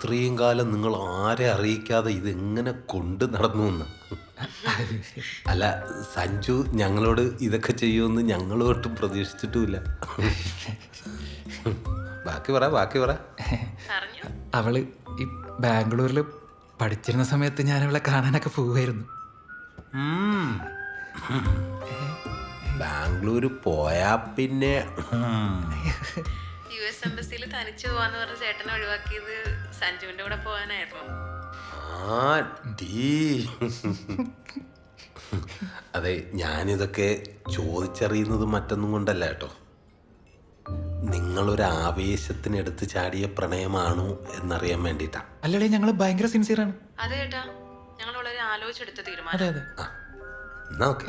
ഇത്രയും കാലം നിങ്ങൾ ആരെ അറിയിക്കാതെ ഇതെങ്ങനെ കൊണ്ട് നടന്നു എന്ന്? അല്ല സഞ്ജു ഞങ്ങളോട് ഇതൊക്കെ ചെയ്യുമെന്ന് ഞങ്ങൾ ഒട്ടും പ്രതീക്ഷിച്ചിട്ടുമില്ല. ബാക്കി പറ ബാക്കി പറ. പറഞ്ഞു. അവൾ ഈ ബാംഗ്ലൂരിൽ പഠിച്ചിരുന്ന സമയത്ത് ഞാൻ അവളെ കാണാനൊക്കെ പോവായിരുന്നു. ബാംഗ്ലൂർ ബാംഗ്ലൂര് പോയാ പിന്നെ. യു എസ് എംബസിയിൽ തനിച്ചു പോവാന്ന് പറഞ്ഞ ചേട്ടനെ ഒഴിവാക്കിയത് സഞ്ജുവിന്റെ കൂടെ പോവാനായിരുന്നു. ആ ഡീ അതെ ഞാനിതൊക്കെ ചോദിച്ചറിയുന്നത് മറ്റൊന്നും കൊണ്ടല്ല കേട്ടോ. നിങ്ങളൊരു ആവേശത്തിനെടുത്ത് ചാടിയ പ്രണയമാണോ എന്നറിയാൻ വേണ്ടിട്ടാ അല്ലടേ ഞങ്ങൾ ഭയങ്കര സിൻസിയറാണ് അതെ ചേട്ടാ ഞങ്ങൾ വളരെ ആലോചിച്ചെടുത്ത അതെ തീരുമാനം അതെ. ആ എന്നാ ഓക്കെ.